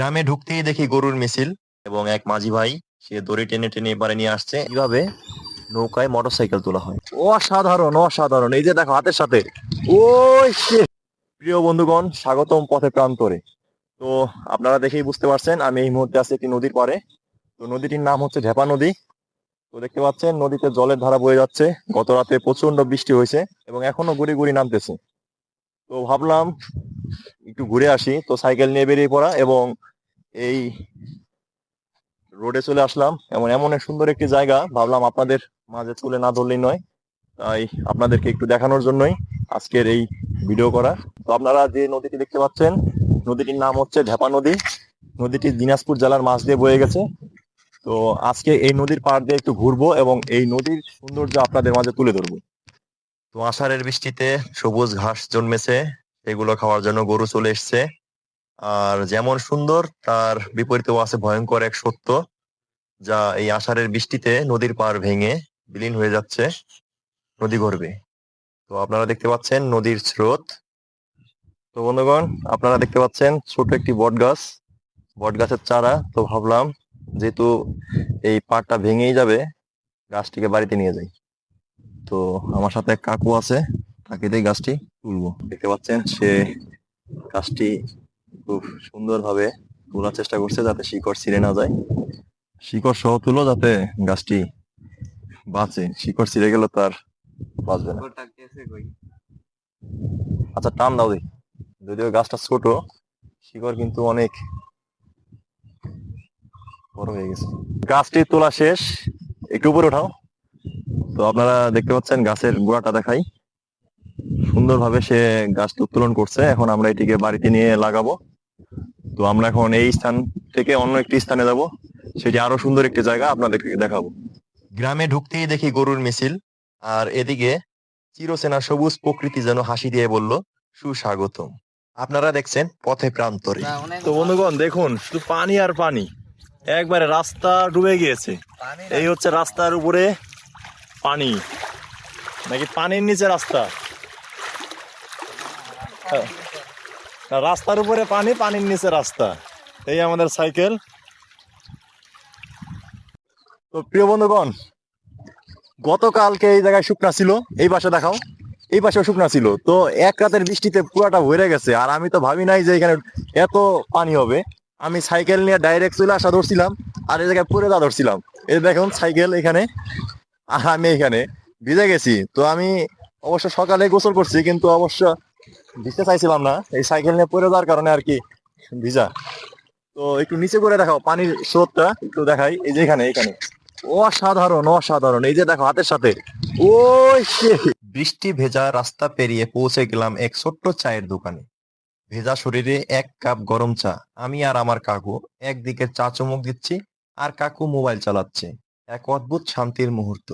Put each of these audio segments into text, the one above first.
গ্রামে ঢুকতেই দেখি গরুর মিছিল এবং এক মাঝি ভাই, সে দড়ি টেনে টেনে এবারে নিয়ে আসছে। কীভাবে নৌকায় মোটরসাইকেল তোলা হয়। অসাধারণ অসাধারণ। এই যে দেখো হাতের সাথে। shit! প্রিয় বন্ধুগণ, স্বাগতম পথে প্রান্তরে। তো আপনারা দেখেই বুঝতে পারছেন, আমি এই মুহূর্তে আছি একটি নদীর পারে তো নদীটির নাম হচ্ছে ঢেপা নদী। তো দেখতে পাচ্ছেন, নদীতে জলের ধারা বয়ে যাচ্ছে। গত রাতে প্রচণ্ড বৃষ্টি হয়েছে এবং এখনও গুড়ি গুড়ি নামতেছে। তো ভাবলাম, একটু ঘুরে আসি। তো সাইকেল নিয়ে বেরিয়ে পড়া এবং এই রোডে চলে আসলাম। এমন এমন এক সুন্দর একটি জায়গা। ভাবলাম আপনাদের মাঝে তুলে না ধরলেই নয়। তাই আপনাদেরকে একটু দেখানোর জন্যই আজকের এই ভিডিও করা। তো আপনারা যে নদীটি দেখতে পাচ্ছেন, নদীটির নাম হচ্ছে ঢেপা নদী। নদীটি দিনাজপুর জেলার মাছ দিয়ে বয়ে গেছে। তো আজকে এই নদীর পাড় দিয়ে একটু ঘুরবো এবং এই নদীর সৌন্দর্য আপনাদের মাঝে তুলে ধরবো। তো আষাঢ়ের বৃষ্টিতে সবুজ ঘাস জন্মেছে। এগুলো খাওয়ার জন্য গরু চলে এসছে। আর যেমন সুন্দর, তার বিপরীতেও আছে ভয়ঙ্কর এক সত্য, যা এই আষাঢ়ের বৃষ্টিতে নদীর পাড় ভেঙে বিলীন হয়ে যাচ্ছে, নদী গর্বে। তো আপনারা দেখতে পাচ্ছেন নদীর স্রোত। তো বন্ধুগণ, আপনারা দেখতে পাচ্ছেন ছোট একটি বট গাছ বট গাছের চারা। তো ভাবলাম, যেহেতু এই পাড়টা ভেঙেই যাবে, গাছটিকে বাড়িতে নিয়ে যাই। তো আমার সাথে এক কাকু আছে, তাকে দিয়ে গাছটি তুলবো। দেখতে পাচ্ছেন সে গাছটি খুব সুন্দরভাবে তোলার চেষ্টা করছে যাতে শিকড় ছিঁড়ে না যায়। শিকড় সহ তুলো যাতে গাছটি বাঁচে। শিকড় ছিঁড়ে গেলে তার বাঁচবে না। আচ্ছা টান দাও দেখি। যদিও গাছটা ছোট শিকড় কিন্তু অনেক বড় হয়ে গেছে। গাছটি তোলা শেষ। একটু উপরে ওঠাও। তো আপনারা দেখতে পাচ্ছেন গাছের গোড়াটা দেখাই। সুন্দরভাবে সে গাছটি উত্তোলন করছে, এখন আমরা এটিকে বাড়িতে নিয়ে লাগাবো। তো আমরা এখন এই স্থান থেকে অন্য একটি স্থানে যাব, সেটি আরও সুন্দর একটি জায়গা আপনাদেরকে দেখাবো। গ্রামে ঢুকতেই দেখি গরুর মিছিল, আর এদিকে চিরসেনা সবুজ প্রকৃতি যেন হাসি দিয়ে বলল, সুস্বাগতম। আপনারা দেখছেন পথে প্রান্তরে। তো বন্ধুগণ, দেখুন, শুধু পানি আর পানি, একবারে রাস্তা ডুবে গিয়েছে। এই হচ্ছে রাস্তার উপরে পানি, নাকি পানির নিচে রাস্তা? রাস্তার উপরে পানি, পানির নিচে রাস্তা। এই আমাদের সাইকেল। তো প্রিয় বন্ধুগণ, গতকালকে এই জায়গায় শুকনা ছিল, এই পাশে দেখাও। এই পাশেও শুকনা ছিল। তো এক রাতের বৃষ্টিতে পুরাটা ভরে গেছে। আর আমি তো ভাবি নাই যে এখানে এত পানি হবে। আমি সাইকেল নিয়ে ডাইরেক্ট চলে আসা ধরছিলাম, আর এই জায়গায় পরে দা ধরছিলাম। এই দেখুন, সাইকেল এখানে, আর আমি এখানে। ভিজে গেছি। তো আমি অবশ্য সকালে গোসল করছি, কিন্তু অবশ্য ভিজতে চাইছিলাম না, এই সাইকেল নিয়ে পড়ে যাওয়ার কারণে আর কি ভিজা। তো একটু নিচে করে দেখাও, পানির স্রোতটা একটু দেখাই, এই যে এখানে এখানে। অসাধারণ অসাধারণ, এই যে দেখো হাতের সাথে। ওই বৃষ্টি ভেজা রাস্তা পেরিয়ে পৌঁছে গেলাম এক ছোট্ট চায়ের দোকানে। ভেজা শরীরে এক কাপ গরম চা। আমি আর আমার কাকু একদিকে চা চুমুক দিচ্ছি আর কাকু মোবাইল চালাচ্ছে। এক অদ্ভুত শান্তির মুহূর্ত।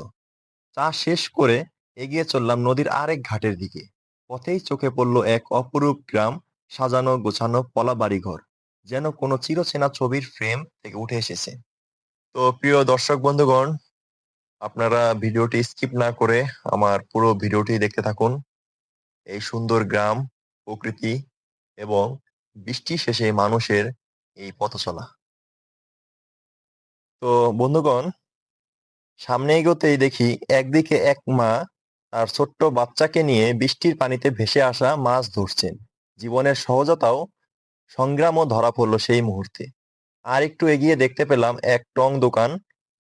চা শেষ করে এগিয়ে চললাম নদীর আরেক ঘাটের দিকে। পথেই চোখে পড়ল এক অপরূপ গ্রাম, সাজানো গোছানো পলা বাড়িঘর, যেন কোনো চিরচেনা ছবির ফ্রেম থেকে উঠে এসেছে। তো প্রিয় দর্শক বন্ধুগণ, আপনারা ভিডিওটি স্কিপ না করে আমার পুরো ভিডিওটি দেখতে থাকুন। এই সুন্দর গ্রাম, প্রকৃতি এবং বৃষ্টি শেষে মানুষের এই পথ চলা তো বন্ধুগণ, সামনে এগোতেই দেখি একদিকে এক মা তার ছোট্ট বাচ্চাকে নিয়ে বৃষ্টির পানিতে ভেসে আসা মাছ ধরছেন। জীবনের সহজতাও সংগ্রামও ধরা পড়ল সেই মুহূর্তে। আর একটু এগিয়ে দেখতে পেলাম এক টং দোকান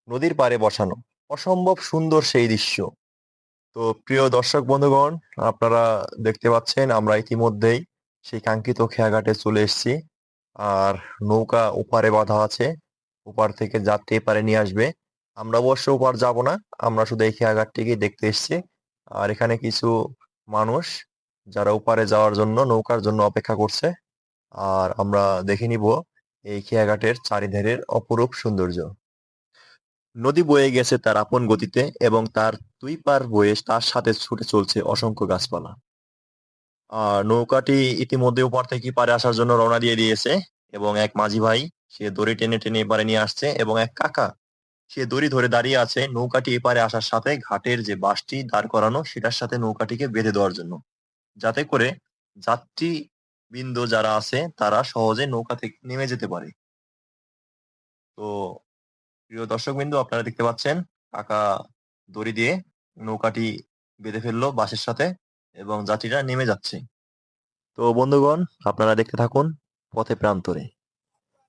নদীর পাড়ে বসানো। অসম্ভব সুন্দর সেই দৃশ্য। তো প্রিয় দর্শক বন্ধুগণ, আপনারা দেখতে পাচ্ছেন আমরা ইতিমধ্যেই সেই কাঙ্ক্ষিত খেয়াঘাটে চলে এসেছি। আর নৌকা ওপারে বাঁধা আছে। ওপার থেকে যাত্রী এপারে নিয়ে আসবে। আমরা অবশ্য ওপার যাব না। আমরা শুধু এই খেয়াঘাটটিকে দেখতে এসেছি। আর এখানে কিছু মানুষ যারা ওপারে যাওয়ার জন্য নৌকার জন্য অপেক্ষা করছে। আর আমরা দেখে নিব এই খেয়াঘাটের চারিধারের অপরূপ সৌন্দর্য। নদী বয়ে গেছে তার আপন গতিতে এবং তার দুই পার বয়ে তার সাথে ছুটে চলছে অসংখ্য গাছপালা। আর নৌকাটি ইতিমধ্যে ওপার থেকে পারে আসার জন্য রওনা দিয়ে দিয়েছে এবং এক মাঝি ভাই সে দড়ি টেনে টেনে এপারে নিয়ে আসছে এবং এক কাকা সে দড়ি ধরে দাঁড়িয়ে আছে নৌকাটি এপারে আসার সাথে ঘাটের যে বাঁশটি দাঁড় করানো, সেটার সাথে নৌকাটিকে বেঁধে দেওয়ার জন্য। যাতে করে যাত্রী বিন্দু যারা আছে, তারা সহজে নৌকা থেকে নেমে যেতে পারে। তো প্রিয় দর্শক বিন্দু আপনারা দেখতে পাচ্ছেন, কাকা দড়ি দিয়ে নৌকাটি বেঁধে ফেলল বাসের সাথে এবং যাত্রীরা নেমে যাচ্ছে। তো বন্ধুগণ, আপনারা দেখতে থাকুন পথে প্রান্তরে।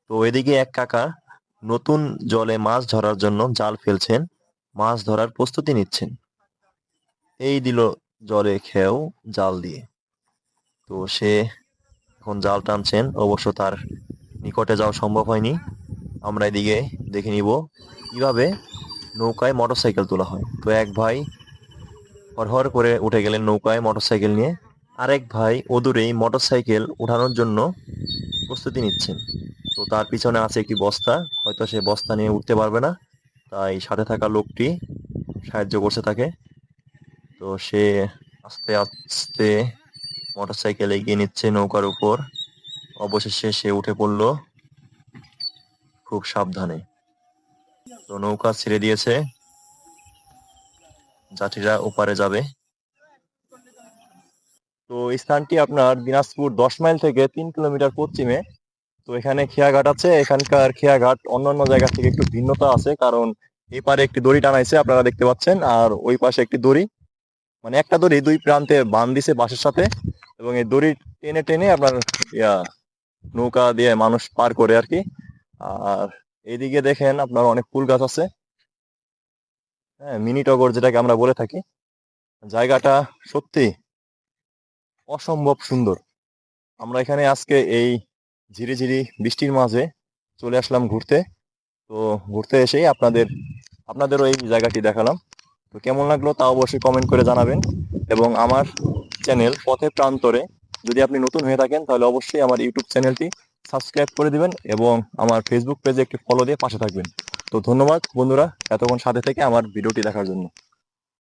তো এদিকে এক কাকা নতুন জলে মাছ ধরার জন্য জাল ফেলছেন, মাছ ধরার প্রস্তুতি নিচ্ছেন। এই দিল জলে খেয়েও জাল দিয়ে। তো সে এখন জাল টানছেন, অবশ্য তার নিকটে যাওয়া সম্ভব হয়নি। আমরা এদিকে দেখে নিব কীভাবে নৌকায় মোটরসাইকেল তোলা হয়। তো এক ভাই হরহর করে উঠে গেলেন নৌকায় মোটরসাইকেল নিয়ে। আরেক ভাই অদূরেই মোটরসাইকেল উঠানোর জন্য প্রস্তুতি নিচ্ছেন। তো তার পিছনে আছে একটি বস্তা। হয়তো সে বস্তা নিয়ে উঠতে পারবে না। তাই সাথে থাকা লোকটি সাহায্য করছে তাকে। তো সে আস্তে আস্তে মোটরসাইকেল এগিয়ে নিচ্ছে নৌকার উপর। অবশেষে সে উঠে পড়ল খুব সাবধানে। তো নৌকা ছেড়ে দিয়েছে। যাত্রীরা ওপারে যাবে। তো এই স্থানটি আপনার দিনাজপুর দশ মাইল থেকে তিন কিলোমিটার পশ্চিমে তো এখানে খেয়াঘাট আছে। এখানকার খেয়াঘাট অন্যান্য জায়গা থেকে একটু ভিন্নতা আছে, কারণ এই পারে একটি দড়ি টানাইছে, আপনারা দেখতে পাচ্ছেন, আর ওই পাশে একটি দড়ি। মানে একটা দড়ি দুই প্রান্তে বান দিছে বাঁশের সাথে, এবং এই দড়ি টেনে টেনে আপনার, ইয়া, নৌকা দিয়ে মানুষ পার করে আর কি। আর এইদিকে দেখেন আপনার অনেক ফুল গাছ আছে। হ্যাঁ মিনি টগর যেটাকে আমরা বলে থাকি। জায়গাটা সত্যি অসম্ভব সুন্দর। আমরা এখানে আজকে এই ঝিরিঝিরি বৃষ্টির মাঝে চলে আসলাম ঘুরতে। তো ঘুরতে এসেই আপনাদের, আপনাদেরও এই জায়গাটি দেখালাম। তো কেমন লাগল তা অবশ্যই কমেন্ট করে জানাবেন। এবং আমার চ্যানেল পথে প্রান্তরে যদি আপনি নতুন হয়ে থাকেন, তাহলে অবশ্যই আমার ইউটিউব চ্যানেলটি সাবস্ক্রাইব করে দিবেন এবং আমার ফেসবুক পেজে একটি ফলো দিয়ে পাশে থাকবেন। তো ধন্যবাদ বন্ধুরা, এতক্ষণ সাথে থেকে আমার ভিডিওটি দেখার জন্য।